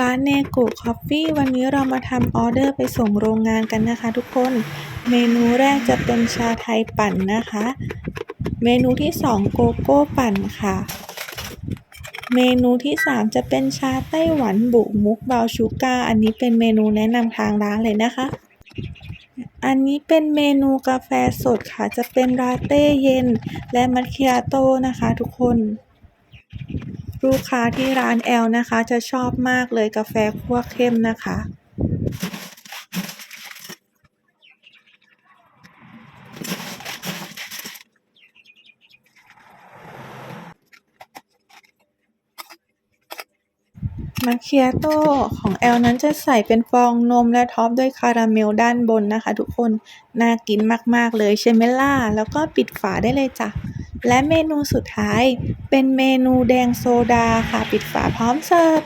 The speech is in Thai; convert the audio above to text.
ร้านเนโกะคอฟฟี่วันนี้เรามาทำออเดอร์ไปส่งโรงงานกันนะคะทุกคน เมนูแรกจะเป็นชาไทยปั่นนะคะ เมนูที่สองโกโก้ปั่นค่ะ เมนูที่สามจะเป็นชาไต้หวันบุกมุกเบาชูการ์อันนี้เป็นเมนูแนะนำทางร้านเลยนะคะ อันนี้เป็นเมนูกาแฟสดค่ะ จะเป็นลาเต้เย็น และมัคคิอาโต้นะคะทุกคน ลูกค้าที่ร้านแอลนะคะ จะชอบมากเลยกาแฟคั่วเข้มนะคะมัคคิอาโต้ของแอลนั้นจะใส่เป็นฟองนมและท็อปด้วยคาราเมลด้านบนนะคะทุกคน น่ากินมาก ๆ เลยใช่ไหมล่ะ แล้วก็ปิดฝาได้เลยจ้ะ และเมนูสุดท้ายเป็นเมนูแดงโซดาค่ะ ปิดฝาพร้อมเสิร์ฟ